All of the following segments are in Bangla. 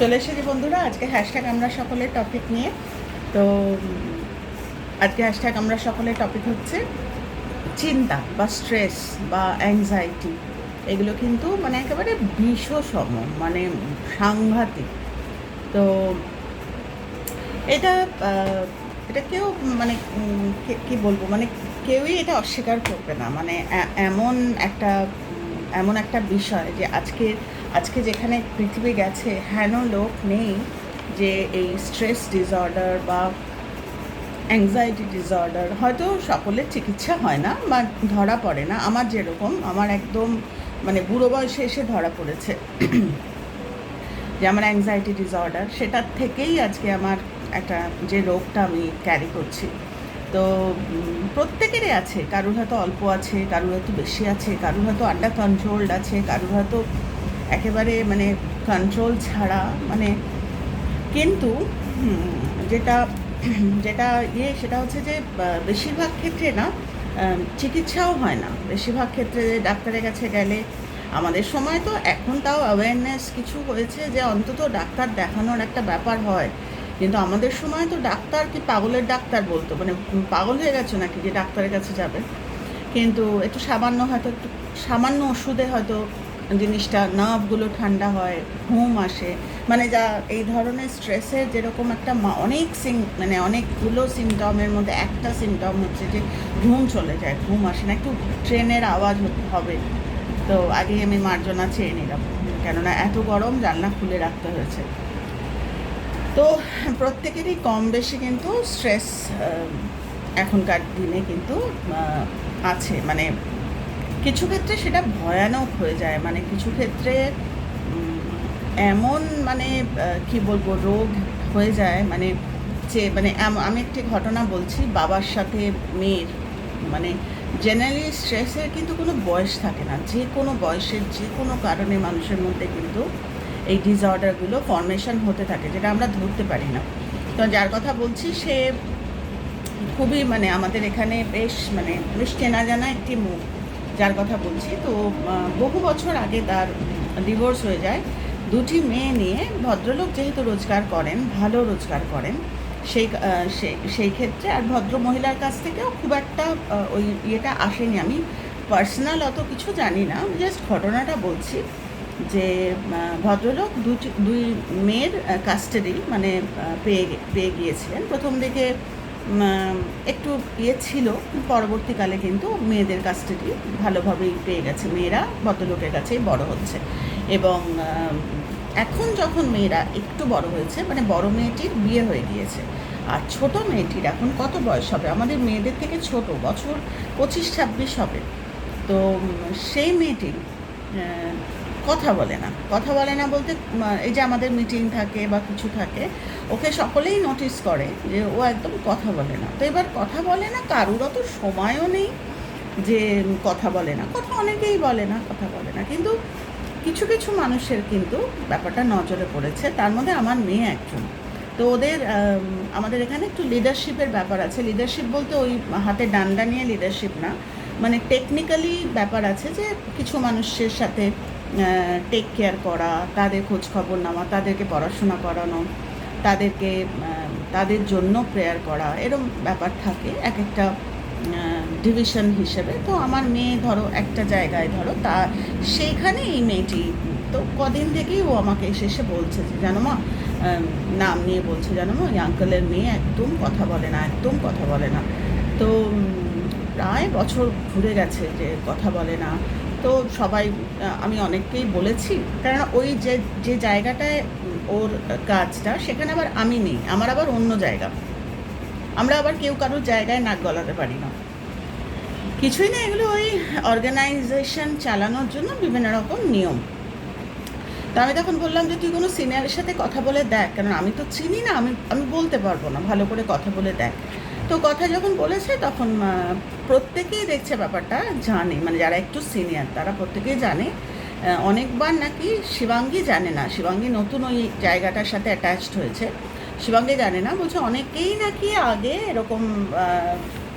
চলে এসেছি বন্ধুরা, আজকে হ্যাশট্যাগ আমরা সকলের টপিক নিয়ে। তো, আজকে হ্যাশট্যাগ আমরা সকলের টপিক হচ্ছে চিন্তা বা স্ট্রেস বা অ্যাংজাইটি এগুলো কিন্তু মানে একেবারে বিষসম মানে সাংঘাতিক। তো, এটা এটা কেউ মানে কি বলব? মানে কেউই এটা অস্বীকার করবে না। মানে এমন একটা এমন একটা বিষয় যে আজকে আজকে যেখানে পৃথিবী গেছে, হেন লোক নেই যে এই স্ট্রেস ডিসঅর্ডার বা অ্যাংজাইটি ডিসঅর্ডার হয়তো সকলের চিকিৎসা হয় না, বা ধরা পড়ে না। আমার যেরকম, আমার একদম মানে বুড়ো বয়সে এসে ধরা পড়েছে। যে আমার অ্যাংজাইটি ডিসঅর্ডার সেটার থেকেই আজকে আমার একটা যে রোগটা আমি ক্যারি করছি। তো প্রত্যেকেরই আছে। কারুর হয়তো অল্প আছে, কারুর হয়তো বেশি আছে, কারুর হয়তো আন্ডার কন্ট্রোলড আছে, কারুর হয়তো একেবারে মানে কন্ট্রোল ছাড়া মানে কিন্তু যেটা যেটা ইয়ে সেটা হচ্ছে যে বেশিরভাগ ক্ষেত্রে না চিকিৎসাও হয় না। বেশিরভাগ ক্ষেত্রে ডাক্তারের কাছে গেলে, আমাদের সময় তো এখন তাও অ্যাওয়ারনেস কিছু হয়েছে যে, অন্তত ডাক্তার দেখানোর একটা ব্যাপার হয়। কিন্তু আমাদের সময় তো ডাক্তার কি পাগলের ডাক্তার বলতো? মানে পাগল হয়ে গেছো নাকি যে ডাক্তারের কাছে যাবে? কিন্তু একটু সামান্য হয়তো, একটু সামান্য ওষুধে হয়তো জিনিসটা, নার্ভগুলো ঠান্ডা হয়, ঘুম আসে। মানে যা এই ধরনের স্ট্রেসের যেরকম একটা অনেক সিম মানে অনেকগুলো সিমটমের মধ্যে একটা সিমটম হচ্ছে যে ঘুম চলে যায়, ঘুম আসে না, একটু ট্রেনের আওয়াজ হবে। তো আগেই আমি মার্জনা চেয়ে নিলাম, কেননা এত গরম জানলা খুলে রাখতে হয়েছে। তো প্রত্যেকেরই কম বেশি কিন্তু স্ট্রেস এখনকার দিনে কিন্তু আছে। মানে কিছু ক্ষেত্রে সেটা ভয়ানক হয়ে যায়। মানে কিছু ক্ষেত্রে এমন মানে কি বলব, রোগ হয়ে যায়। মানে যে মানে আমি একটি ঘটনা বলছি, বাবার সাথে মেয়ের। মানে জেনারেলি স্ট্রেসের কিন্তু কোনো বয়স থাকে না। যে কোনো বয়সের, যে কোনো কারণে মানুষের মধ্যে কিন্তু এই ডিসঅর্ডারগুলো ফর্মেশন হতে থাকে, যেটা আমরা ধরতে পারি না। তো যার কথা বলছি, সে খুবই মানে আমাদের এখানে বেশ মানে বেশ চেনা জানা একটি মুখ যার কথা বলছি, তো বহু বছর আগে তার ডিভোর্স হয়ে যায়। দুটি মেয়ে নিয়ে ভদ্রলোক যেহেতু রোজগার করেন, ভালো রোজগার করেন, সেই সেই ক্ষেত্রে আর ভদ্র মহিলার কাছ থেকেও খুব একটা ওই ইয়েটা আসেনি। আমি পার্সোনাল অত কিছু জানি না জাস্ট ঘটনাটা বলছি যে ভদ্রলোক দুটি, দুই মেয়ের কাস্টাডি মানে পেয়ে পেয়ে গিয়েছিলেন। প্রথম দিকে একটু ইয়ে ছিল পরবর্তীকালে কিন্তু মেয়েদের কাস্টাডি ভালোভাবেই পেয়ে গেছে। মেয়েরা ভদ্রলোকের কাছেই বড় হচ্ছে। এবং এখন যখন মেয়েরা একটু বড় হয়েছে মানে বড় মেয়েটির বিয়ে হয়ে গিয়েছে আর ছোট মেয়েটির এখন কত বয়স হবে? আমাদের মেয়েদের থেকে ছোট বছর পঁচিশ ছাব্বিশ হবে। তো সেই মেয়েটি আহ, কথা বলে না। কথা বলে না বলতে এই যে আমাদের মিটিং থাকে বা কিছু থাকে, ওকে সকলেই নোটিস করে যে ও একদম কথা বলে না। তো এবার কথা বলে না কারুর অত সময়ও নেই যে কথা বলে না। কথা অনেকেই বলে না, কথা বলে না। কিন্তু কিছু কিছু মানুষের কিন্তু ব্যাপারটা নজরে পড়েছে। তার মধ্যে আমার মেয়ে একজন। তো ওদের আমাদের এখানে একটু লিডারশিপের ব্যাপার আছে। লিডারশিপ বলতে ওই হাতে ডান্ডা নিয়ে লিডারশিপ না। মানে টেকনিক্যালি ব্যাপার আছে যে কিছু মানুষের সাথে টেক কেয়ার করা, তাদের খোঁজ খবর নেওয়া, তাদেরকে পড়াশোনা করানো, তাদেরকে তাদের জন্য প্রেয়ার করা, এরম ব্যাপার থাকে এক একটা ডিভিশন হিসেবে। তো আমার মেয়ে ধরো একটা জায়গায় ধরো, তা সেইখানে এই মেয়েটি, তো কদিন থেকেই ও আমাকে এসে এসে বলছে যে, জানো মা নাম নিয়ে বলছে, জানো মা ওই আঙ্কেলের মেয়ে একদম কথা বলে না, একদম কথা বলে না। তো প্রায় বছর ঘুরে গেছে যে কথা বলে না। তো সবাই আমি অনেককেই বলেছি। কারণ ওই যে যে জায়গাটায় ওর কাজটা, সেখানে আবার আমি নেই। আমার আবার অন্য জায়গা। আমরা আবার কেউ কারোর জায়গায় নাক গলাতে পারি না। কিছুই না, এগুলো ওই অর্গানাইজেশন চালানোর জন্য বিভিন্ন রকম নিয়ম। তো আমি তখন বললাম যে, তুই কোনো সিনিয়রের সাথে কথা বলে দেখ। কারণ আমি তো চিনি না, আমি আমি বলতে পারব না। ভালো করে কথা বলে দেখ। তো কথা যখন বলেছে তখন প্রত্যেকেই দেখছে ব্যাপারটা, জানে। মানে যারা একটু সিনিয়র তারা প্রত্যেকেই জানে। অনেকবার নাকি শিবাঙ্গী জানে না। শিবাঙ্গী নতুন ওই জায়গাটার সাথে অ্যাটাচড হয়েছে। শিবাঙ্গী জানে না, বলছে অনেকেই নাকি আগে এরকম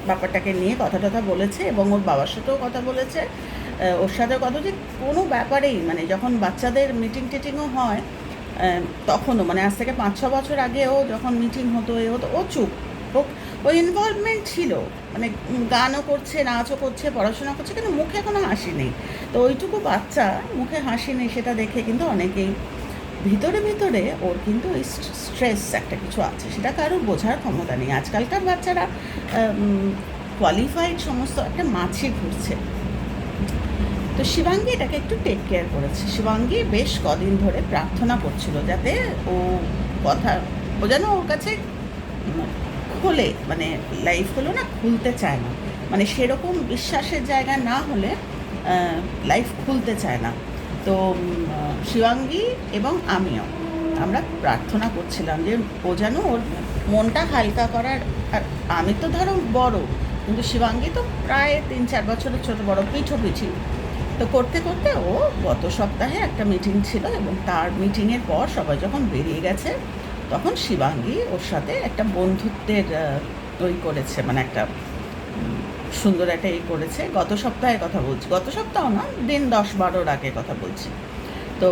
ব্যাপারটাকে নিয়ে কথা টথা বলেছে এবং ওর বাবার সাথেও কথা বলেছে। ওর সাথে কথা যে কোনো ব্যাপারেই মানে যখন বাচ্চাদের মিটিং টিটিংও হয় তখনও মানে আজ থেকে পাঁচ ছ বছর আগেও যখন মিটিং হতো, এ হতো, ও চুপ। ও ওই ইনভলভমেন্ট ছিল। মানে গানও করছে, নাচও করছে পড়াশোনা করছে, কিন্তু মুখে কোনো হাসি নেই। তো ওইটুকু বাচ্চা মুখে হাসি নেই সেটা দেখে কিন্তু অনেকেই ভিতরে ভিতরে ওর কিন্তু ওই স্ট্রেস একটা কিছু আছে। সেটা কারোর বোঝার ক্ষমতা নেই। আজকালকার বাচ্চারা কোয়ালিফাইড সমস্ত একটা মাছি ঘুরছে। তো শিবাঙ্গী এটাকে একটু টেক কেয়ার করেছে। শিবাঙ্গী বেশ কদিন ধরে প্রার্থনা করছিল যাতে ও কথা, ও যেন ওর কাছে খোলে মানে লাইফগুলো না খুলতে চায় না। মানে সেরকম বিশ্বাসের জায়গা না হলে লাইফ খুলতে চায় না। তো শিবাঙ্গী এবং আমিও, আমরা প্রার্থনা করছিলাম যে ও যেন ওর মনটা হালকা করার, আর আমি তো ধরো বড়, কিন্তু শিবাঙ্গী তো প্রায় তিন চার বছরের ছোট, বড় পিঠো পিঠি তো করতে করতে ও গত সপ্তাহে একটা মিটিং ছিল এবং তার মিটিংয়ের পর সবাই যখন বেরিয়ে গেছে তখন শিবাঙ্গী ওর সাথে একটা বন্ধুত্বের ওই করেছে মানে একটা সুন্দর একটা এই করেছে। গত সপ্তাহে কথা বলছি, গত সপ্তাহ না, দিন দশ বারোর আগে কথা বলছি। তো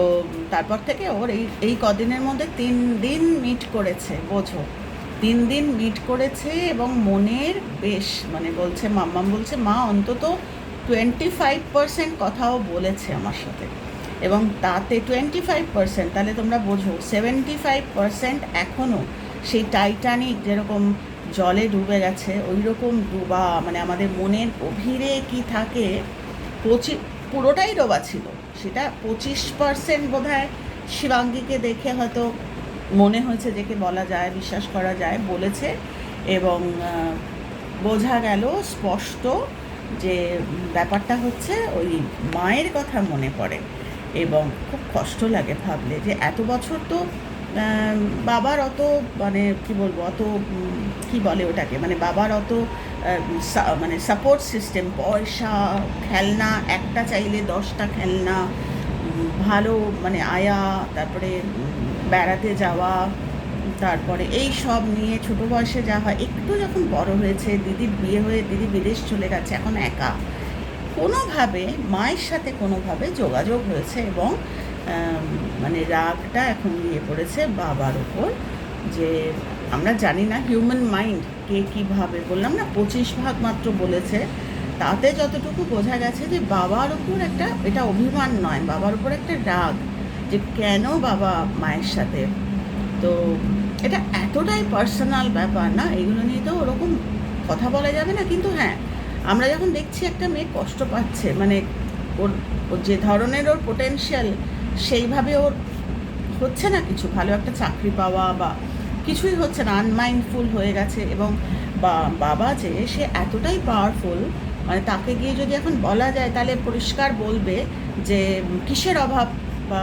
তারপর থেকে ওর এই এই কদিনের মধ্যে তিন দিন মিট করেছে, বোঝো। তিন দিন মিট করেছে এবং মনের বেশ মানে বলছে, মাম্মাম বলছে, মা, অন্তত টোয়েন্টি ফাইভ পার্সেন্ট কথাও বলেছে আমার সাথে। এবং তাতে টোয়েন্টি ফাইভ পার্সেন্ট তাহলে তোমরা বোঝো সেভেন্টি ফাইভ পার্সেন্ট এখনও সেই টাইটানিক যেরকম জলে ডুবে গেছে ওই রকম ডুবা মানে আমাদের মনের গভীরে কি থাকে, পঁচি, পুরোটাই ডোবা ছিল। সেটা পঁচিশ পার্সেন্ট বোধ হয় শিবাঙ্গীকে দেখে হয়তো মনে হয়েছে যে কে বলা যায়, বিশ্বাস করা যায়, বলেছে এবং বোঝা গেল, স্পষ্ট যে ব্যাপারটা হচ্ছে ওই মায়ের কথা মনে পড়ে। এবং খুব কষ্ট লাগে ভাবলে যে এত বছর তো বাবার অত মানে কি বলব, অত কি বলে ওটাকে মানে বাবার অত মানে সাপোর্ট সিস্টেম পয়সা, খেলনা, একটা চাইলে দশটা খেলনা ভালো মানে আয়া, তারপরে বেড়াতে যাওয়া, তারপরে এই সব নিয়ে ছোট বয়সে যা হয়, একটু যখন বড় হয়েছে, দিদির বিয়ে হয়ে, দিদি বিদেশ চলে গেছে, এখন একা। কোনোভাবে, মায়ের সাথে কোনোভাবে যোগাযোগ হয়েছে এবং মানে রাগটা এখন গিয়ে পড়েছে বাবার ওপর যে আমরা জানি না হিউম্যান মাইন্ড কে কীভাবে, বললাম না পঁচিশ ভাগ মাত্র বলেছে। তাতে যতটুকু বোঝা গেছে যে বাবার ওপর একটা, এটা অভিমান নয়, বাবার ওপর একটা রাগ যে কেন বাবা মায়ের সাথে। তো এটা এতটাই পার্সোনাল ব্যাপার না, এগুলো নিয়ে তো ওরকম কথা বলা যাবে না, কিন্তু হ্যাঁ আমরা যখন দেখছি একটা মেয়ে কষ্ট পাচ্ছে মানে ওর ওর যে ধরনের ওর পোটেনশিয়াল সেইভাবে ওর হচ্ছে না কিছু ভালো একটা চাকরি পাওয়া বা কিছুই হচ্ছে না আনমাইন্ডফুল হয়ে গেছে এবং বাবা যে সে এতটাই পাওয়ারফুল মানে তাকে গিয়ে যদি এখন বলা যায়, তাহলে পরিষ্কার বলবে যে কিসের অভাব বা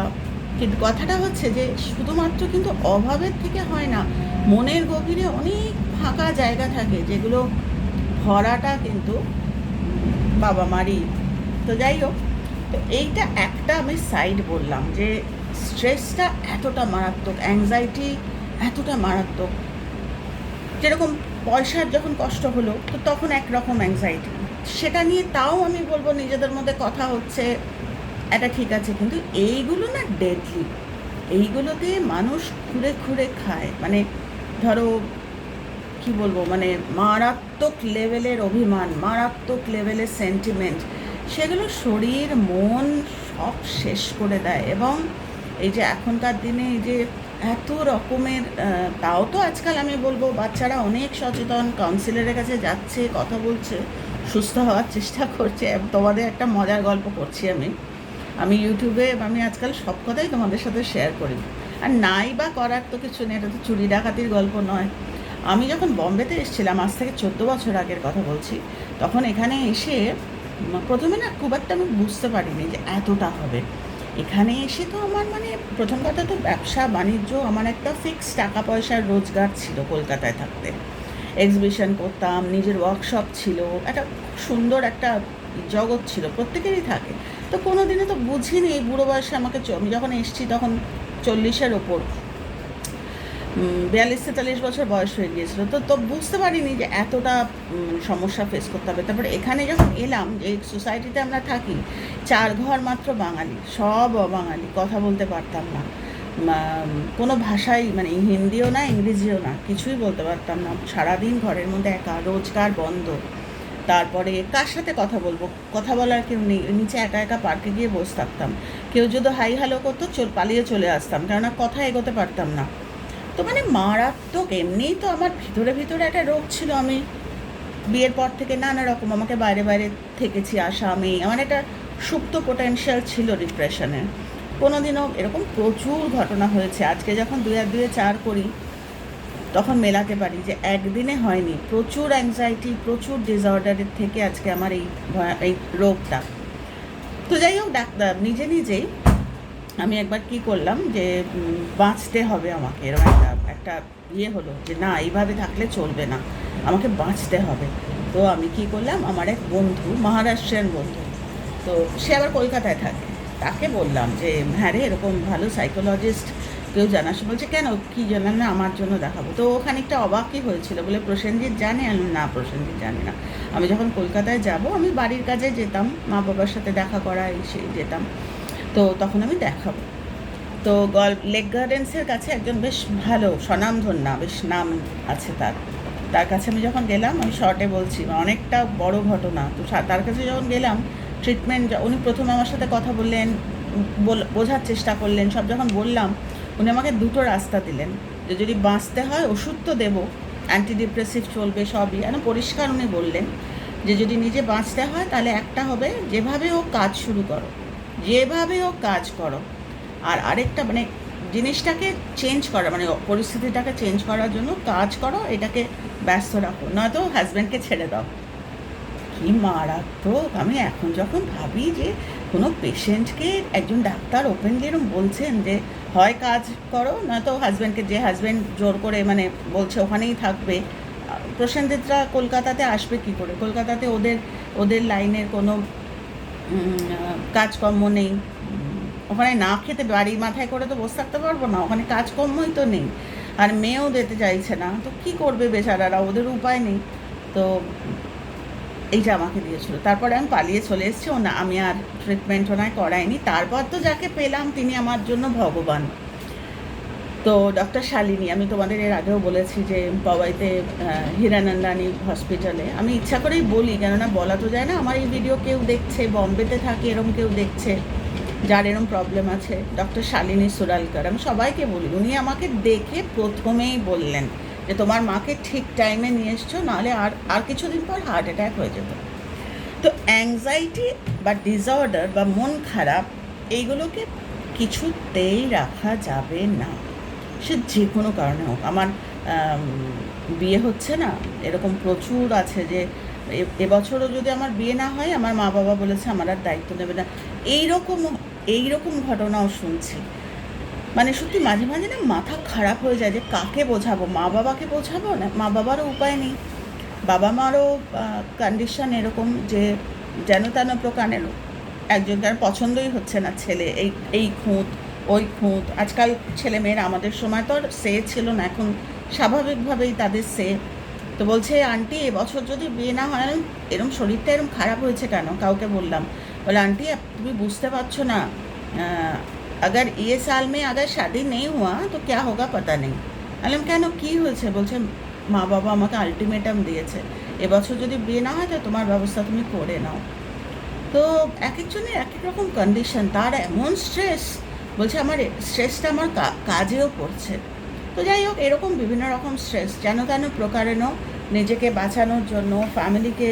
কিন্তু কথাটা হচ্ছে যে শুধুমাত্র কিন্তু অভাবের থেকে হয় না, মনের গভীরে অনেক ফাঁকা জায়গা থাকে যেগুলো ভরাটা কিন্তু বাবা মারই। তো যাই হোক, তো এইটা একটা আমি সাইড বললাম যে স্ট্রেসটা এতটা মারাত্মক অ্যাংজাইটি এতটা মারাত্মক। যেরকম পয়সার যখন কষ্ট হলো, তো তখন একরকম অ্যাংজাইটি সেটা নিয়ে তাও আমি বলব নিজেদের মধ্যে কথা হচ্ছে, এটা ঠিক আছে। কিন্তু এইগুলো না ডেডলি এইগুলোতে মানুষ খুঁড়ে খুঁড়ে খায়। মানে ধরো কি বলব? মানে মারাত্মক লেভেলের অভিমান, মারাত্মক লেভেলের সেন্টিমেন্ট সেগুলো শরীর, মন সব শেষ করে দেয়। এবং এই যে এখনকার দিনে এই যে এত রকমের তাও তো আজকাল আমি বলব, বাচ্চারা অনেক সচেতন কাউন্সিলরের কাছে যাচ্ছে, কথা বলছে, সুস্থ হওয়ার চেষ্টা করছে। তোমাদের একটা মজার গল্প করছি আমি। আমি ইউটিউবে, আমি আজকাল সব কথাই তোমাদের সাথে শেয়ার করি। আর নাই বা করার তো কিছু নেই, এটা তো চুরি ডাকাতির গল্প নয়। আমি যখন বম্বেতে এসেছিলাম, আজ থেকে চোদ্দ বছর আগের কথা বলছি, তখন এখানে এসে প্রথমে না খুব একটা আমি বুঝতে পারিনি যে এতটা হবে। এখানে এসে তো আমার মানে প্রথম কথা তো ব্যবসা, বাণিজ্য, আমার একটা ফিক্স টাকা পয়সার রোজগার ছিল কলকাতায় থাকতে। এক্সিবিশন করতাম, নিজের ওয়ার্কশপ ছিল, একটা সুন্দর একটা জগৎ ছিল, প্রত্যেকেরই থাকে। তো কোনো দিনে তো বুঝিনি, এই বুড়ো বয়সে আমাকে আমি যখন এসেছি তখন চল্লিশের ওপর। বিয়াল্লিশ তেতাল্লিশ বছর বয়স হয়ে গিয়েছিল। তো তো বুঝতে পারিনি যে এতটা সমস্যা ফেস করতে হবে। তারপরে এখানে যখন এলাম যে সোসাইটিতে আমরা থাকি, চার ঘর মাত্র বাঙালি, সব অবাঙালি, কথা বলতে পারতাম না। কোনো ভাষাই মানে হিন্দিও না, ইংরেজিও না, কিছুই বলতে পারতাম না। সারাদিন ঘরের মধ্যে একা রোজগার বন্ধ। তারপরে কার সাথে কথা বলব? কথা বলার কেউ নেই। নিচে একা একা পার্কে গিয়ে বসে থাকতাম। কেউ যদি হাই হ্যালো করতো, চল পালিয়ে চলে আসতাম। কেননা কথা এগোতে পারতাম না। তো মানে মারাত্মক, এমনিই তো আমার ভিতরে ভিতরে একটা রোগ ছিল আমি। বিয়ের পর থেকে নানা রকম আমাকে বাইরে বাইরে থেকেছি, আসা আমি। আমার একটা সুপ্ত পোটেনশিয়াল ছিল ডিপ্রেশনের কোনোদিনও এরকম প্রচুর ঘটনা হয়েছে। আজকে যখন দুই আর দুয়ে চার করি, তখন মেলাতে পারি যে একদিনে হয়নি। প্রচুর অ্যাংজাইটি প্রচুর ডিসঅর্ডারের থেকে আজকে আমার এই এই রোগটা। তো যাই হোক, ডাক্তার নিজে নিজেই আমি একবার কি করলাম যে বাঁচতে হবে আমাকে। এরকম একটা একটা ইয়ে হলো যে, না, এইভাবে থাকলে চলবে না। আমাকে বাঁচতে হবে। তো আমি কি করলাম, আমার এক বন্ধু, মহারাষ্ট্রের বন্ধু, তো সে আবার কলকাতায় থাকে। তাকে বললাম যে হ্যাঁ রে, এরকম ভালো সাইকোলজিস্ট কেউ জানাস? বলছে, কেন? কি জানান না, আমার জন্য দেখাবো। তো ও খানিকটা অবাকই হয়েছিল, বলে, প্রসেনজিৎ জানে? আমি না, প্রসেনজিৎ জানে না। আমি যখন কলকাতায় যাব, আমি বাড়ির কাজে যেতাম মা বাবার সাথে দেখা করা এই যেতাম। তো তখন আমি দেখাবো। তো গল লেক গার্ডেন্সের কাছে একজন বেশ ভালো স্বনামধন্য, বেশ নাম আছে তার। তার কাছে আমি যখন গেলাম, আমি শর্টে বলছি, অনেকটা বড় ঘটনা। তো তার কাছে যখন গেলাম ট্রিটমেন্ট উনি প্রথমে আমার সাথে কথা বললেন, বল- বোঝার চেষ্টা করলেন, সব যখন বললাম, উনি আমাকে দুটো রাস্তা দিলেন। যে যদি বাঁচতে হয় ওষুধ তো দেবো অ্যান্টিডিপ্রেসিভ চলবে সবই। যেন পরিষ্কার উনি বললেন যে যদি নিজে বাঁচতে হয় তাহলে একটা হবে, যেভাবে ও কাজ শুরু করো। যেভাবে ও কাজ করো। আর আরেকটা মানে জিনিসটাকে চেঞ্জ করা মানে পরিস্থিতিটাকে চেঞ্জ করার জন্য কাজ করো, এটাকে ব্যস্ত রাখো, নয়তো হাজব্যান্ডকে ছেড়ে দাও। কি মারাত্মক! আমি এখন যখন ভাবি যে কোনো পেশেন্টকে একজন ডাক্তার ওপেনলি এরকম বলছেন যে হয় কাজ করো, নয়তো হাজব্যান্ডকে যে হাজব্যান্ড জোর করে মানে বলছে ওখানেই থাকবে প্রসেনজিৎরা কলকাতাতে আসবে কি করে? কলকাতাতে ওদের ওদের লাইনের কোনো কাজকর্ম নেই। ওখানে না খেতে বাড়ি মাথায় করে তো বসে থাকতে পারব না, ওখানে কাজকর্মই তো নেই। আর মেয়েও দিতে চাইছে না, তো কি করবে বেচারারা, ওদের উপায় নেই। তো এইটা আমাকে দিয়েছিল, তারপরে আমি পালিয়ে চলে এসেছি, ও না, আমি আর ট্রিটমেন্ট ওনায় করাইনি। তারপর তো যাকে পেলাম, তিনি আমার জন্য ভগবান। তো ডক্টর শালিনী, আমি তোমাদের এর আগেও বলেছি যে পবাইতে হীরানন্দানী হসপিটালে। আমি ইচ্ছা করেই বলি, কেননা বলা তো যায় না, আমার এই ভিডিও কেউ দেখছে, বম্বেতে থাকে, এরম কেউ দেখছে, যার এরম প্রবলেম আছে। ডক্টর শালিনী সুরালকার, আমি সবাইকে বলি, উনি আমাকে দেখে প্রথমেই বললেন যে তোমার মাকে ঠিক টাইমে নিয়ে এসছো, নাহলে আর আর কিছুদিন পর হার্ট অ্যাটাক হয়ে যেত। তো অ্যাংজাইটি বা ডিসঅর্ডার বা মন খারাপ, এইগুলোকে কিছুতেই রাখা যাবে না। সে যে কোনো কারণে হোক। আমার বিয়ে হচ্ছে না, এরকম প্রচুর আছে যে এবছরও যদি আমার বিয়ে না হয়, আমার মা বাবা বলেছে আমার আর দায়িত্ব নেবে না। এইরকম এইরকম ঘটনাও শুনছি। মানে সত্যি মাঝে মাঝে না মাথা খারাপ হয়ে যায় যে কাকে বোঝাবো? মা বাবাকে বোঝাবো না? মা বাবারও উপায় নেই। বাবা মারও কন্ডিশন এরকম যে যেন তেন প্রকারের একজনকার পছন্দই হচ্ছে না ছেলে। এই এই খুঁত ওই খুঁত আজকাল ছেলে মেয়েরা আমাদের সময় তো আর সে ছিল না এখন স্বাভাবিকভাবেই তাদের সে তো বলছে আন্টি এবছর যদি বিয়ে না হয় আমি- এরম শরীরটা এরম খারাপ হয়েছে কেন কাউকে বললাম বলে আন্টি আপ- তুমি বুঝতে পারছো না আহ, अगर ये साल में अगर शादी नहीं हुआ तो क्या होगा पता नहीं বললাম কেন কি হয়েছে বলছে মা বাবা আমাকে আলটিমেটাম দিয়েছে এবছর যদি বিয়ে না হয় তো তোমার ব্যবস্থা তুমি করে নাও তো এক একজনের এক এক রকম কন্ডিশন তার এমন স্ট্রেস বলছে, আমার স্ট্রেসটা আমার কাজেও পড়ছে। তো যাই হোক, এরকম বিভিন্ন রকম স্ট্রেস, যেন তেন প্রকারেণ নিজেকে বাঁচানোর জন্য, ফ্যামিলিকে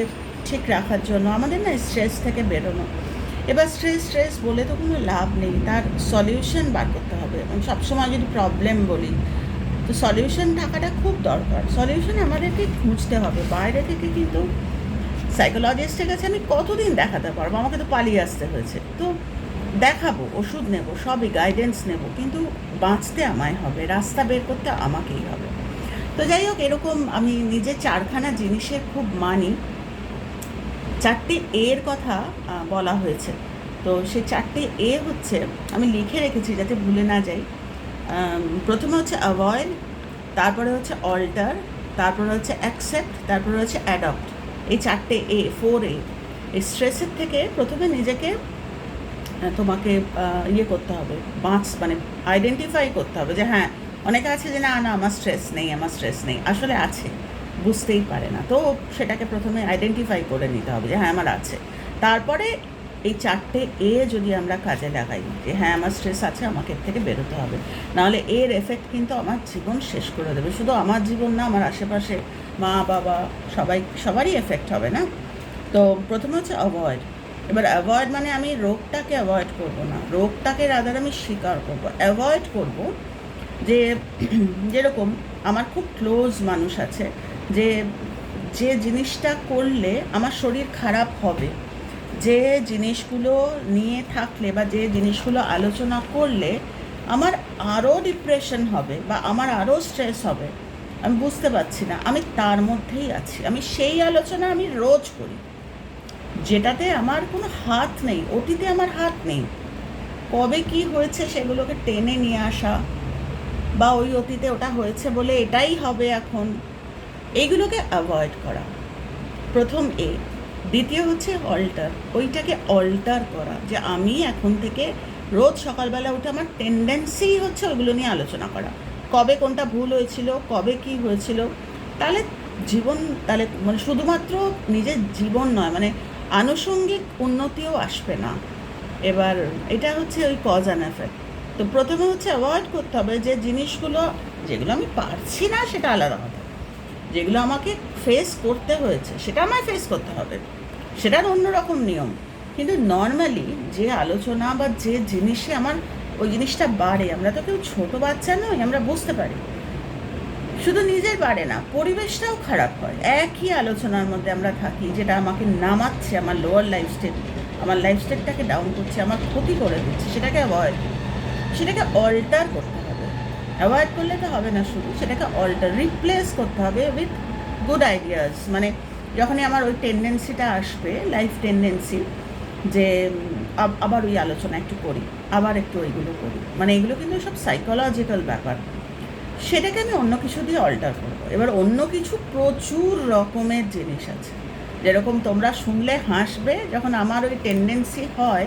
ঠিক রাখার জন্য, আমাদের না স্ট্রেস থেকে বেরোনো। এবার স্ট্রেস স্ট্রেস বলে তো কোনো লাভ নেই, তার সলিউশন বার করতে হবে। এবং সবসময় যদি প্রবলেম বলি, তো সলিউশন থাকাটা খুব দরকার। সলিউশন আমাদেরকে খুঁজতে হবে, বাইরে থেকে কিন্তু সাইকোলজিস্টের কাছে আমি কতদিন দেখাতে পারব? আমাকে তো পালিয়ে আসতে হয়েছে। তো দেখাবো, ওষুধ নেব, সবই গাইডেন্স নেব, কিন্তু বাঁচতে আমায় হবে, রাস্তা বের করতে আমাকেই হবে। তো যাই হোক, এরকম আমি নিজে চারখানা জিনিসের খুব মানি। চারটে এর কথা বলা হয়েছে। তো সে চারটে এ হচ্ছে, আমি লিখে রেখেছি যাতে ভুলে না যাই। প্রথমে হচ্ছে অ্যাভয়েড তারপরে হচ্ছে অল্টার তারপরে হচ্ছে অ্যাকসেপ্ট তারপরে হচ্ছে অ্যাডপ্ট এই চারটে এ ফোর এ। এই স্ট্রেসের থেকে প্রথমে নিজেকে তোমাকে ইয়ে করতে হবে বাঁচ মানে আইডেন্টিফাই করতে হবে যে হ্যাঁ অনেকে আছে যে না না, আমার স্ট্রেস নেই, আমার স্ট্রেস নেই। আসলে আছে, বুঝতেই পারে না। তো সেটাকে প্রথমে আইডেন্টিফাই করে নিতে হবে যে হ্যাঁ আমার আছে। তারপরে এই চারটে এ যদি আমরা কাজে লাগাই যে হ্যাঁ আমার স্ট্রেস আছে, আমাকে থেকে বেরোতে হবে। নাহলে এর এফেক্ট কিন্তু আমার জীবন শেষ করে দেবে। শুধু আমার জীবন না, আমার আশেপাশে মা, বাবা, সবাই, সবারই এফেক্ট হবে না? তো প্রথমে হচ্ছে অ্যাভয়েড এবার অ্যাভয়েড মানে আমি রোগটাকে অ্যাভয়েড করব না। রোগটাকে রাদার আমি স্বীকার করব। অ্যাভয়েড করব যে, যেরকম আমার খুব ক্লোজ মানুষ আছে, যে যে জিনিসটা করলে আমার শরীর খারাপ হবে, যে জিনিসগুলো নিয়ে থাকলে বা যে জিনিসগুলো আলোচনা করলে আমার আরও ডিপ্রেশন হবে বা আমার আরও স্ট্রেস হবে। আমি বুঝতে পারছি না, আমি তার মধ্যেই আছি, আমি সেই আলোচনা আমি রোজ করি। যেটাতে আমার কোনো হাত নেই, অতীতে আমার হাত নেই। কবে কি হয়েছে সেগুলোকে টেনে নিয়ে আসা বা ওই অতীতে ওটা হয়েছে বলে এটাই হবে এখন এইগুলোকে অ্যাভয়েড করা। প্রথম এ। দ্বিতীয় হচ্ছে অল্টার ওইটাকে অল্টার করা যে আমি এখন থেকে রোজ সকালবেলা উঠে আমার টেন্ডেন্সি হচ্ছে ওইগুলো নিয়ে আলোচনা করা। কবে কোনটা ভুল হয়েছিল, কবে কি হয়েছিল, তাহলে জীবন, তাহলে মানে শুধুমাত্র নিজের জীবন নয় মানে আনুষঙ্গিক উন্নতিও আসবে না। এবার এটা হচ্ছে ওই কজ অ্যান্ড এফেক্ট তো প্রথমে হচ্ছে অ্যাভয়েড করতে হবে যে জিনিসগুলো, যেগুলো আমি পারছি না সেটা আলাদা কথা যেগুলো আমাকে ফেস করতে হয়েছে, সেটা আমায় ফেস করতে হবে। সেটার অন্যরকম নিয়ম। কিন্তু নর্মালি যে আলোচনা বা যে জিনিসে আমার ওই জিনিসটা বাড়ে, আমরা তো কেউ ছোটো বাচ্চা নই, আমরা বুঝতে পারি। শুধু নিজের বাড়ে না, পরিবেশটাও খারাপ হয়। একই আলোচনার মধ্যে আমরা থাকি, যেটা আমাকে নামাচ্ছে, আমার লোয়ার লাইফ স্টেপ আমার লাইফ স্টেপটাকে ডাউন করছে, আমার ক্ষতি করে দিচ্ছে, সেটাকে অ্যাভয়েড সেটাকে অল্টার করতে হবে। অ্যাভয়েড করলে তো হবে না শুধু, সেটাকে অল্টার রিপ্লেস করতে হবে উইথ গুড আইডিয়াস মানে যখনই আমার ওই টেন্ডেন্সিটা আসবে লাইফ টেন্ডেন্সি যে, আব- আবার ওই আলোচনা একটু করি, আবার একটু ওইগুলো করি। মানে এগুলো কিন্তু সব সাইকোলজিক্যাল ব্যাপার। সেটাকে আমি অন্য কিছু দিয়ে অল্টার করব। এবার অন্য কিছু প্রচুর রকমের জিনিস আছে। যেরকম তোমরা শুনলে হাসবে, যখন আমার ওই টেন্ডেন্সি হয়,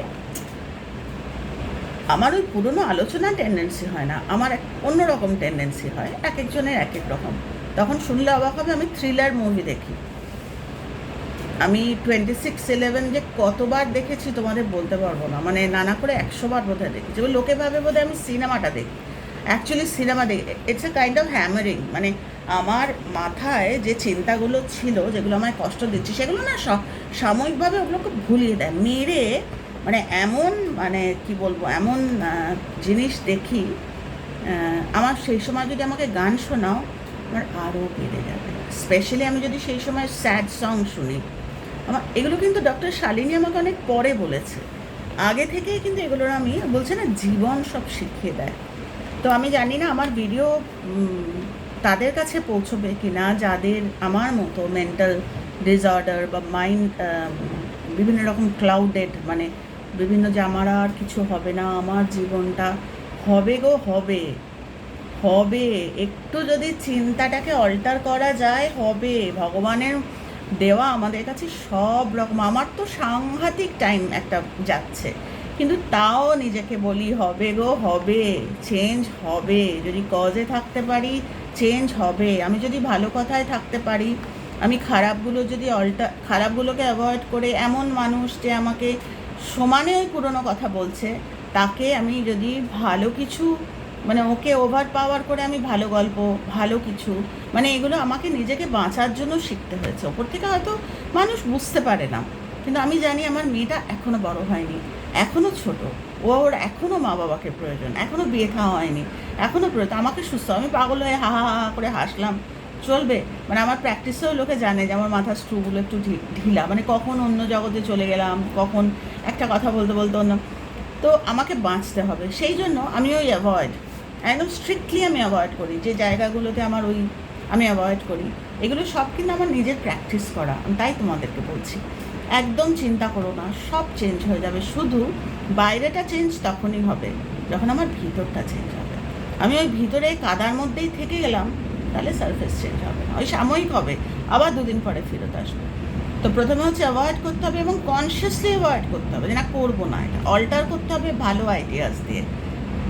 আমার ওই পুরনো আলোচনা টেন্ডেন্সি হয় না, আমার এক অন্যরকম টেন্ডেন্সি হয় এক একজনের এক এক রকম তখন শুনলে অবাক হবে, আমি থ্রিলার মুভি দেখি। আমি টোয়েন্টি সিক্স ইলেভেন যে কতবার দেখেছি তোমাদের বলতে পারব না। মানে নানা করে একশো বার বোধহয় দেখেছি। লোকে ভাবে বোধহয় আমি সিনেমাটা দেখি। অ্যাকচুয়ালি সিনেমা দেখে it's a kind of hammering মানে আমার মাথায় যে চিন্তাগুলো ছিল, যেগুলো আমায় কষ্ট দিচ্ছে, সেগুলো না সাময়িকভাবে ওগুলোকে ভুলিয়ে দেয়। মেরে মানে এমন মানে কি বলব, এমন জিনিস দেখি আমার সেই সময় যদি আমাকে গান শোনাও, আমার আরও বেড়ে যাবে। স্পেশালি আমি যদি সেই সময় স্যাড সং শুনি। আমার, এগুলো কিন্তু ডক্টর শালিনী আমাকে অনেক পরে বলেছে। আগে থেকেই কিন্তু এগুলোর আমি, বলছে না, জীবন সব শিখিয়ে দেয়। তো আমি জানি না আমার ভিডিও তাদের কাছে পৌঁছবে কি না যাদের আমার মতো মেন্টাল ডিসঅর্ডার বা মাইন্ড বিভিন্ন রকম ক্লাউডেড মানে বিভিন্ন যে আমার আর কিছু হবে না, আমার জীবনটা হবে গো, হবে হবে। একটু যদি চিন্তাটাকে অল্টার করা যায়, হবে। ভগবানের দেওয়া আমাদের কাছে সব রকম। আমার তো সাংঘাতিক টাইম একটা যাচ্ছে। কিন্তু তাও নিজেকে বলি, হবে গো, হবে চেঞ্জ হবে। যদি কজে থাকতে পারি চেঞ্জ হবে। আমি যদি ভালো কথায় থাকতে পারি, আমি খারাপগুলো যদি অল্টা খারাপগুলোকে অ্যাভয়েড করে এমন মানুষ যে আমাকে সমানে পুরনো কথা বলছে, তাকে আমি যদি ভালো কিছু মানে ওকে ওভার পাওয়ার করে আমি ভালো গল্প, ভালো কিছু মানে এগুলো আমাকে নিজেকে বাঁচার জন্য শিখতে হয়েছে। ওপর থেকে হয়তো মানুষ বুঝতে পারে না। কিন্তু আমি জানি আমার মেয়েটা এখনও বড় হয়নি। এখনও ছোট। ও ওর এখনও মা বাবাকে প্রয়োজন। এখনও বিয়ে খাওয়া হয়নি। এখনও প্রয়োজন। আমাকে সুস্থ। আমি পাগল হয়ে হা হা হা করে হাসলাম। চলবে? মানে আমার প্র্যাকটিসেও লোকে জানে যে আমার মাথার স্ক্রুগুলো একটু ঢিলা। মানে কখন অন্য জগতে চলে গেলাম? কখন একটা কথা বলতে বলতে অন্য। তো আমাকে বাঁচতে হবে। সেই জন্য আমি ওই অ্যাভয়েড একদম স্ট্রিক্টলি আমি অ্যাভয়েড করি। যে জায়গাগুলোতে আমার ওই, আমি অ্যাভয়েড করি। এগুলো সব কিন্তু আমার নিজের প্র্যাকটিস করা। তাই তোমাদেরকে বলছি। একদম চিন্তা করো না, সব চেঞ্জ হয়ে যাবে। শুধু বাইরেটা চেঞ্জ তখনই হবে, যখন আমার ভিতরটা চেঞ্জ হবে। আমি ওই ভিতরে কাদার মধ্যেই থেকে গেলাম, তাহলে সারফেস চেঞ্জ হবে না। ওই সাময়িক হবে, আবার দুদিন পরে ফেরত আসবে। তো প্রথমে হচ্ছে অ্যাভয়েড করতে হবে এবং কনসিয়াসলি অ্যাভয়েড করতে হবে যে না, করব না এটা। অল্টার করতে হবে ভালো আইডিয়াস দিয়ে।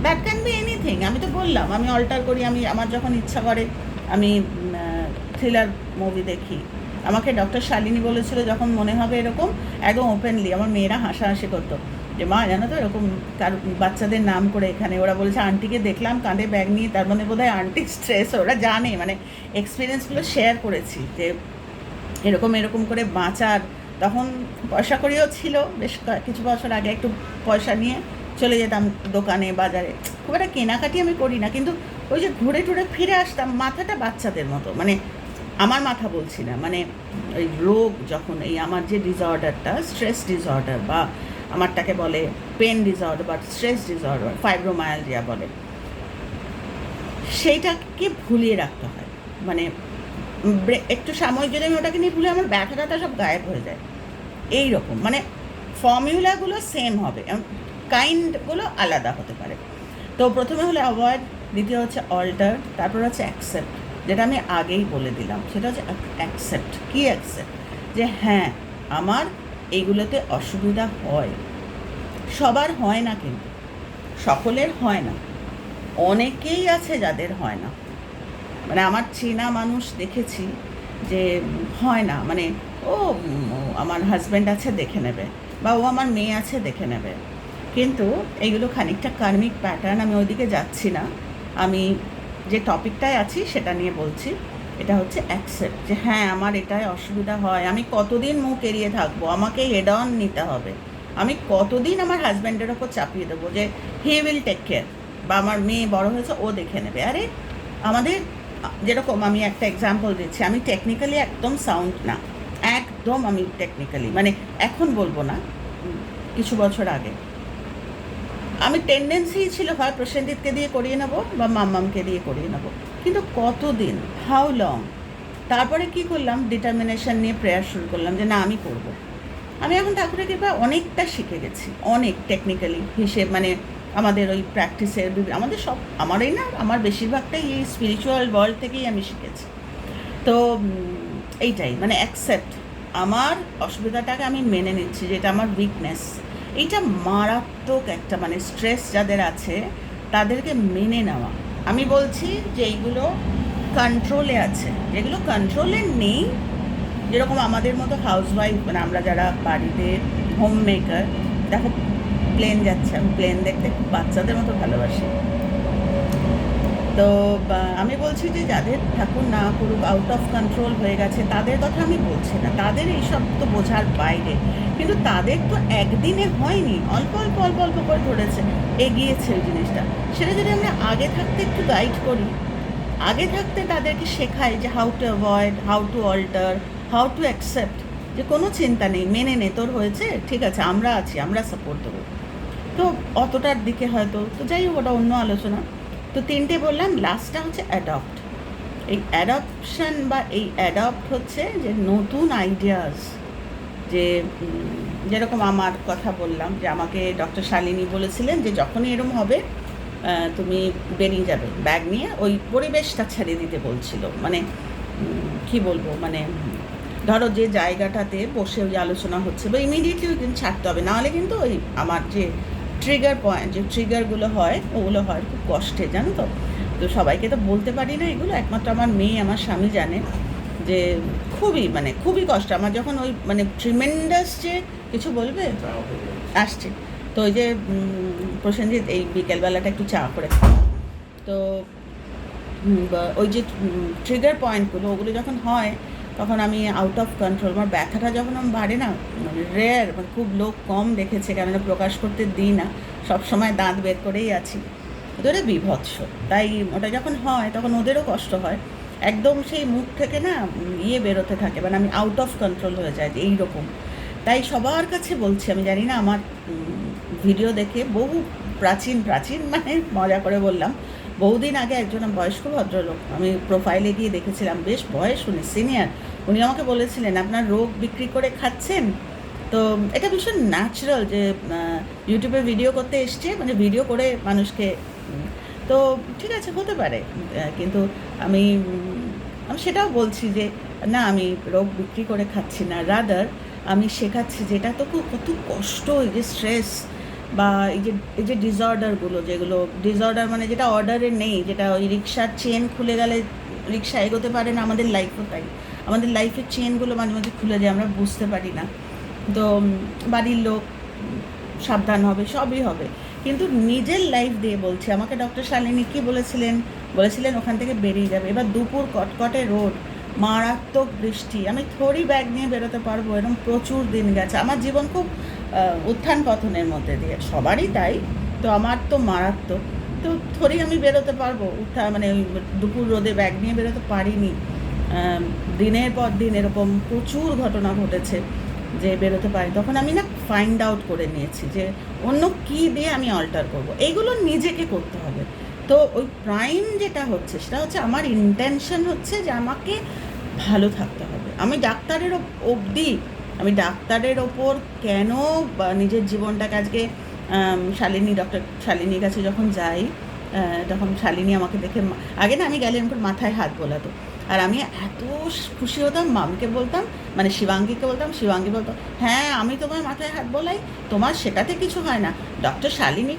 দ্যাট ক্যান বি এনিথিং আমি তো বললাম, আমি অল্টার করি, আমি, আমার যখন ইচ্ছা করে, আমি থ্রিলার মুভি দেখি। আমাকে ডক্টর শালিনী বলেছিল যখন মনে হবে এরকম, একদম ওপেনলি আমার মেয়েরা হাসাহাসি করতো। যে, মা, জানো তো, এরকম কার, বাচ্চাদের নাম করে এখানে। ওরা বলেছে, আন্টিকে দেখলাম, কাঁধে ব্যাগ নিয়ে, তার মানে বোধহয় আন্টি স্ট্রেস ওরা জানে। মানে এক্সপিরিয়েন্সগুলো শেয়ার করেছি যে, এরকম এরকম করে বাঁচার। তখন পয়সা করিও ছিল, বেশ কিছু বছর আগে একটু পয়সা নিয়ে চলে যেতাম দোকানে, বাজারে। খুব একটা কেনাকাটি আমি করি না, কিন্তু ওই যে ঘুরে টুরে ফিরে আসতাম, মাথাটা বাচ্চাদের মতো। মানে আমার মাথা বলছি না মানে ওই রোগ যখন এই আমার যে ডিসঅর্ডারটা স্ট্রেস ডিসঅর্ডার বা আমারটাকে বলে পেন ডিসঅর্ডার বা স্ট্রেস ডিসঅর্ডার ফাইব্রোমায়ালজিয়া বলে, সেইটাকে ভুলিয়ে রাখতে হয়। মানে একটু সাময়িক যদি আমি ওটাকে নিয়ে ভুলে, আমার ব্যথা ট্যাথা সব গায়েব হয়ে যায়। এই রকম মানে ফর্মুলাগুলো সেম হবে কাইন্ডগুলো আলাদা হতে পারে। তো প্রথমে হলো অ্যাভয়েড দ্বিতীয় হচ্ছে অল্টার তারপর হচ্ছে অ্যাকসেপ্ট যেটা আমি আগেই বলে দিলাম, সেটা হচ্ছে অ্যাকসেপ্ট কি অ্যাকসেপ্ট যে হ্যাঁ আমার এইগুলোতে অসুবিধা হয়। সবার হয় না কিন্তু, সকলের হয় না। অনেকেই আছে যাদের হয় না। মানে আমার চেনা মানুষ দেখেছি যে হয় না মানে ও, আমার হাজব্যান্ড আছে দেখে নেবে, বা ও আমার মেয়ে আছে দেখে নেবে। কিন্তু এইগুলো খানিকটা কার্মিক প্যাটার্ন আমি ওইদিকে যাচ্ছি না। আমি যে টপিকটায় আছি সেটা নিয়ে বলছি, এটা হচ্ছে অ্যাকসেপ্ট যে হ্যাঁ আমার এটায় অসুবিধা হয়, আমি কতদিন মুখ এড়িয়ে থাকব, আমাকে হেড অন নিতে হবে। আমি কতদিন আমার হাজব্যান্ডের ওপর চাপিয়ে দেবো যে হি উইল টেক কেয়ার, বা আমার মেয়ে বড় হয়েছে, ও দেখে নেবে। আরে, আমাদের, যেরকম আমি একটা এক্সাম্পল দিচ্ছি, আমি টেকনিক্যালি একদম সাউন্ড না, একদম আমি টেকনিক্যালি মানে এখন বলব না কিছু বছর আগে। আমি টেন্ডেন্সি ছিল, হয় প্রসেনজিৎকে দিয়ে করিয়ে নেব বা মাম্মামকে দিয়ে করিয়ে নেব। কিন্তু কতদিন? হাউ লং তারপরে কি করলাম? ডিটারমিনেশন নিয়ে প্রেয়ার শুরু করলাম যে, না, আমি করব। আমি এখন ঠাকুরের কৃপা অনেকটা শিখে গেছি, অনেক টেকনিক্যালি হিসেব মানে আমাদের ওই প্র্যাকটিসের আমাদের সব, আমারই না, আমার বেশিরভাগটাই এই স্পিরিচুয়াল ওয়ার্ল্ড থেকেই আমি শিখেছি। তো এইটাই মানে অ্যাকসেপ্ট আমার অসুবিধাটাকে আমি মেনে নিচ্ছি, যেটা আমার উইকনেস এইটা মারাত্মক একটা মানে স্ট্রেস যাদের আছে, তাদেরকে মেনে নেওয়া। আমি বলছি যে এইগুলো কন্ট্রোলে আছে। যেগুলো কন্ট্রোলে নেই, যেরকম আমাদের মতো হাউসওয়াইফ মানে আমরা যারা বাড়িতে হোম মেকার দেখো প্লেন যাচ্ছে, আমি প্লেন দেখতে বাচ্চাদের মতো ভালোবাসি। তো আমি বলছি যে যাদের ঠাকুর না করুক আউট অফ কন্ট্রোল হয়ে গেছে, তাদের কথা আমি বলছি না। তাদের এইসব তো বোঝার বাইরে। কিন্তু তাদের তো একদিনে হয়নি, অল্প অল্প অল্প অল্প করে ধরেছে, এগিয়েছে ওই জিনিসটা। সেটা যদি আমরা আগে থাকতে একটু গাইড করি, আগে থাকতে তাদেরকে শেখাই যে how to avoid how to alter how to accept যে কোনো চিন্তা নেই, মেনে নে, তোর হয়েছে, ঠিক আছে, আমরা আছি, আমরা সাপোর্ট দেবো। তো অতটার দিকে হয়তো, তো যাই হোক, ওটা অন্য আলোচনা। তো তিনটে বললাম লাস্টটা হচ্ছে অ্যাডপ্ট এই অ্যাডপশন বা এই অ্যাডপ্ট হচ্ছে যে নতুন আইডিয়াস যে যেরকম আমার কথা বললাম, যে আমাকে ডক্টর শালিনী বলেছিলেন যে যখনই এরকম হবে তুমি বেরিয়ে যাবে। ব্যাগ নিয়ে ওই পরিবেশটা ছেড়ে দিতে বলছিল। মানে কি বলব মানে ধরো যে জায়গাটাতে বসে ওই আলোচনা হচ্ছে, বা ইমিডিয়েটলি ওই দিন ছাড়তে হবে। নাহলে কিন্তু ওই আমার যে ট্রিগার পয়েন্ট যে ট্রিগারগুলো হয়, ওগুলো হয় খুব কষ্টে, জানো তো? তো সবাইকে তো বলতে পারি না এগুলো, একমাত্র আমার মেয়ে, আমার স্বামী জানে যে খুবই মানে খুবই কষ্ট। আমার যখন ওই মানে ট্রিমেন্ডাস যে কিছু বলবে, আসছে। তো ওই যে প্রসেনজিৎ, এই বিকেলবেলাটা একটু চা করে। তো ওই যে ট্রিগার পয়েন্টগুলো ওগুলো যখন হয় তখন আমি আউট অফ কন্ট্রোল আমার ব্যথাটা যখন আমি বাড়ে না মানে রেয়ার মানে খুব লোক কম দেখেছে, কেননা প্রকাশ করতে দিই না, সব সময় দাঁত বের করেই আছি। ওটা বিভৎস, তাই ওটা যখন হয়, তখন ওদেরও কষ্ট হয়। একদম সেই মুখ থেকে না ইয়ে বেরোতে থাকে মানে আমি আউট অফ কন্ট্রোল হয়ে যায় এই রকম তাই সবার কাছে বলছি, আমি জানি না আমার ভিডিও দেখে বহু প্রাচীন প্রাচীন মানে মজা করে বললাম বহুদিন আগে একজন বয়স্ক ভদ্রলোক, আমি প্রোফাইলে গিয়ে দেখেছিলাম, বেশ বয়স উনি সিনিয়র উনি আমাকে বলেছিলেন, আপনার রোগ বিক্রি করে খাচ্ছেন? তো এটা ভীষণ ন্যাচারাল যে ইউটিউবে ভিডিও করতে এসছে মানে ভিডিও করে মানুষকে তো ঠিক আছে, হতে পারে কিন্তু আমি আমি সেটাও বলছি যে, না, আমি রোগ বিক্রি করে খাচ্ছি না রাদার আমি শেখাচ্ছি যেটা তো খুব কত কষ্ট, এই যে স্ট্রেস বা এই যে এই যে ডিসঅর্ডারগুলো যেগুলো ডিসঅর্ডার মানে যেটা অর্ডারে নেই, যেটা ওই রিক্সার চেন খুলে গেলে রিক্সা এগোতে পারে না, আমাদের লাইফও তাই। আমাদের লাইফের চেনগুলো মাঝে মাঝে খুলে যায়, আমরা বুঝতে পারি না। তো বাড়ির লোক, সাবধান হবে, সবই হবে। কিন্তু নিজের লাইফ দিয়ে বলছি, আমাকে ডক্টর শালিনী কি বলেছিলেন? বলেছিলেন ওখান থেকে বেরিয়ে যাবে। এবার দুপুর কটকটে রোড মারাত্মক বৃষ্টি। আমি থরি ব্যাগ নিয়ে বেরোতে পারব এরকম প্রচুর দিন গেছে। আমার জীবন খুব উত্থান পতনের মধ্যে দিয়ে। সবারই তাই। তো আমার তো মারাত্মক। তো থরি আমি বেরোতে পারব। উত্থা মানে দুপুর রোদে ব্যাগ নিয়ে বেরোতে পারিনি। দিনের পর দিন এরকম প্রচুর ঘটনা ঘটেছে যে বেরোতে পারি তখন আমি না ফাইন্ড আউট করে নিয়েছি যে অন্য কি দিয়ে আমি অল্টার করব। এইগুলো নিজেকে করতে হবে। তো ওই প্রাইম যেটা হচ্ছে, সেটা হচ্ছে আমার ইন্টেনশন হচ্ছে যে আমাকে ভালো থাকতে হবে। আমি ডাক্তারের অবধি আমি ডাক্তারের ওপর কেন নিজের জীবনটাকে আজকে শালিনী ডক্টর শালিনীর কাছে যখন যাই তখন শালিনী আমাকে দেখে আগে না আমি গেলে আমাকে মাথায় হাত বোলাতো। আর আমি এত খুশি হতাম, মামকে বলতাম মানে শিবাঙ্গীকে বলতাম, শিবাঙ্গী বলতো হ্যাঁ আমি তোমার মাথায় হাত বোলাই, তোমার সেটাতে কিছু হয় না। ডক্টর শালিনী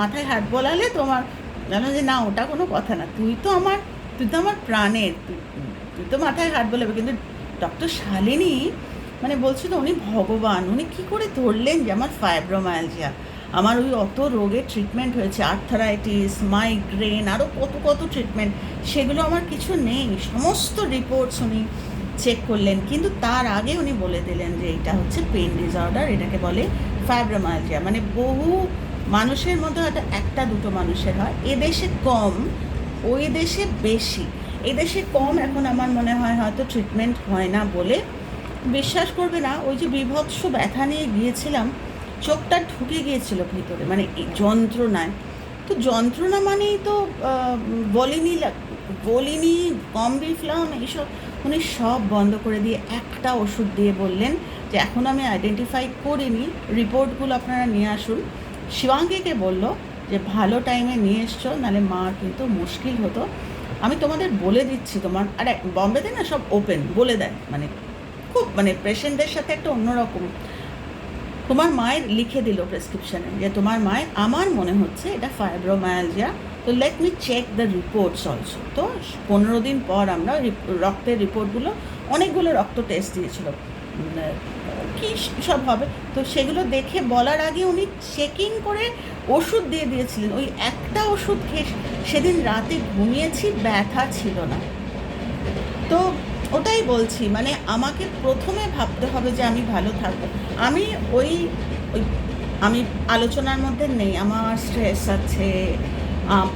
মাথায় হাত বোলালে তোমার, জানো যে না, ওটা কোনো কথা না। তুই তো আমার, তুই তো আমার প্রাণের, তুই তো মাথায় হাত বোলাবে। কিন্তু ডক্টর শালিনী মানে বলছি তো, উনি ভগবান, উনি কি করে ধরলেন যে আমার ফাইব্রোমায়ালজিয়া আমার ওই অত রোগের ট্রিটমেন্ট হয়েছে আর্থারাইটিস মাইগ্রেন আরও কত কত ট্রিটমেন্ট সেগুলো আমার কিছু নেই। সমস্ত রিপোর্টস উনি চেক করলেন, কিন্তু তার আগে উনি বলে দিলেন যে এটা হচ্ছে পেন ডিসঅর্ডার এটাকে বলে ফাইব্রোমায়ালজিয়া মানে বহু মানুষের মধ্যে হয়তো একটা দুটো মানুষের হয়। এদেশে কম ওই দেশে বেশি। এদেশে কম এখন আমার মনে হয় হয়তো ট্রিটমেন্ট হয় না বলে বিশ্বাস করবে না, ওই যে বিভৎস ব্যথা নিয়ে গিয়েছিলাম, চোখটা ঢুকে গিয়েছিল ভিতরে মানে যন্ত্রণায়। তো যন্ত্রণা মানেই তো বলিনি বলিনি কম বিফলাম এইসব। উনি সব বন্ধ করে দিয়ে একটা ওষুধ দিয়ে বললেন যে, এখন আমি আইডেন্টিফাই করিনি, রিপোর্টগুলো আপনারা নিয়ে আসুন। শিবাঙ্গীকে বলল যে, ভালো টাইমে নিয়ে এসছো, নাহলে মা কিন্তু মুশকিল হতো। আমি তোমাদের বলে দিচ্ছি, তোমার, আর, বম্বেতে না সব ওপেন বলে দেয় মানে খুব মানে পেশেন্টদের সাথে একটা অন্যরকম, তোমার মায়ের লিখে দিল প্রেসক্রিপশানে যে তোমার মায়ের, আমার মনে হচ্ছে এটা ফাইব্রোমায়ালজিয়া তো let me check the reports also তো পনেরো দিন পর আমরা রক্তের রিপোর্টগুলো, অনেকগুলো রক্ত টেস্ট দিয়েছিল। কি সব হবে? তো সেগুলো দেখে বলার আগে উনি চেকিং করে ওষুধ দিয়ে দিয়েছিলেন। ওই একটা ওষুধ খেয়ে সেদিন রাতে ঘুমিয়েছি, ব্যথা ছিল না। তো ওটাই বলছি মানে আমাকে প্রথমে ভাবতে হবে যে আমি ভালো থাকব। আমি ওই ওই, আমি আলোচনার মধ্যে নেই, আমার স্ট্রেস আছে।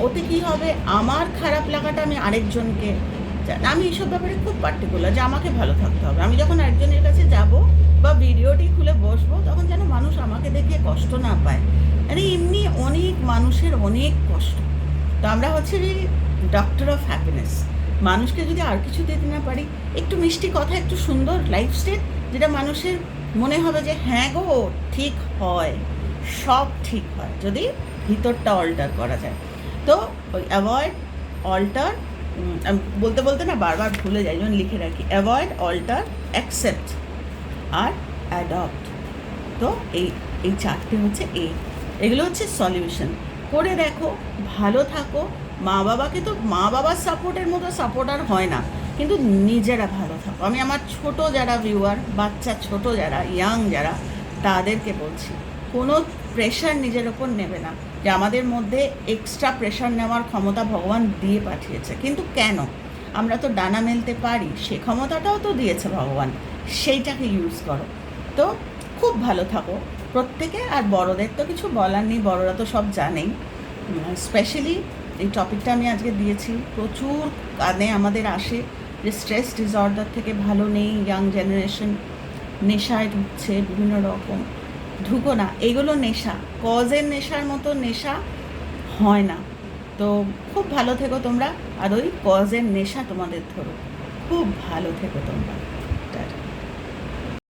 ওতে কী হবে? আমার খারাপ লাগাটা আমি আরেকজনকে আমি এইসব ব্যাপারে খুব পার্টিকুলার যে আমাকে ভালো থাকতে হবে। আমি যখন একজনের কাছে যাব বা ভিডিওটি খুলে বসবো, তখন যেন মানুষ আমাকে দেখে কষ্ট না পায়। মানে এমনি অনেক মানুষের অনেক কষ্ট। তো আমরা হচ্ছে ডক্টর অফ হ্যাপিনেস মানুষকে যদি আর কিছু দিতে না পারি, একটু মিষ্টি কথা, একটু সুন্দর লাইফস্টাইল যেটা মানুষের মনে হবে যে হ্যাঁ গো, ঠিক হয়, সব ঠিক হয়। যদি ভিতরটা অল্টার করা যায়। তো ওই অ্যাভয়েড অল্টার বলতে বলতে না বারবার ভুলে যাই, যেমন লিখে রাখি অ্যাভয়েড অল্টার অ্যাকসেপ্ট আর অ্যাডপ্ট তো এই এই চারটে হচ্ছে এ এগুলো হচ্ছে সলিউশন করে দেখো, ভালো থাকো মা বাবাকে তো, মা বাবার সাপোর্টের মতো সাপোর্ট আর হয় না। কিন্তু নিজেরা ভালো থাকো। আমি আমার ছোট যারা ভিউয়ার বাচ্চা ছোট যারা ইয়াং যারা, তাদেরকে বলছি, কোনো প্রেশার নিজের ওপর নেবে না যে আমাদের মধ্যে এক্সট্রা প্রেশার নেওয়ার ক্ষমতা ভগবান দিয়ে পাঠিয়েছে। কিন্তু কেন? আমরা তো ডানা মেলতে পারি, সে ক্ষমতাটাও তো দিয়েছে ভগবান, সেইটাকে ইউজ করো। তো খুব ভালো থাকো। প্রত্যেকে আর বড়দের তো কিছু বলার নেই, বড়রা তো সব জানেই। স্পেশালি এই টপিকটা আমি আজকে দিয়েছি। প্রচুর কানে আমাদের আসে যে স্ট্রেস ডিসঅর্ডার থেকে ভালো নেই ইয়াং জেনারেশন নেশায় ঢুকছে বিভিন্ন রকম। ঢুকো না, এগুলো নেশা। কজের নেশার মতো নেশা হয় না। তো খুব ভালো থেকো তোমরা, আর ওই কজের নেশা তোমাদের ধরো। খুব ভালো থেকো তোমরা।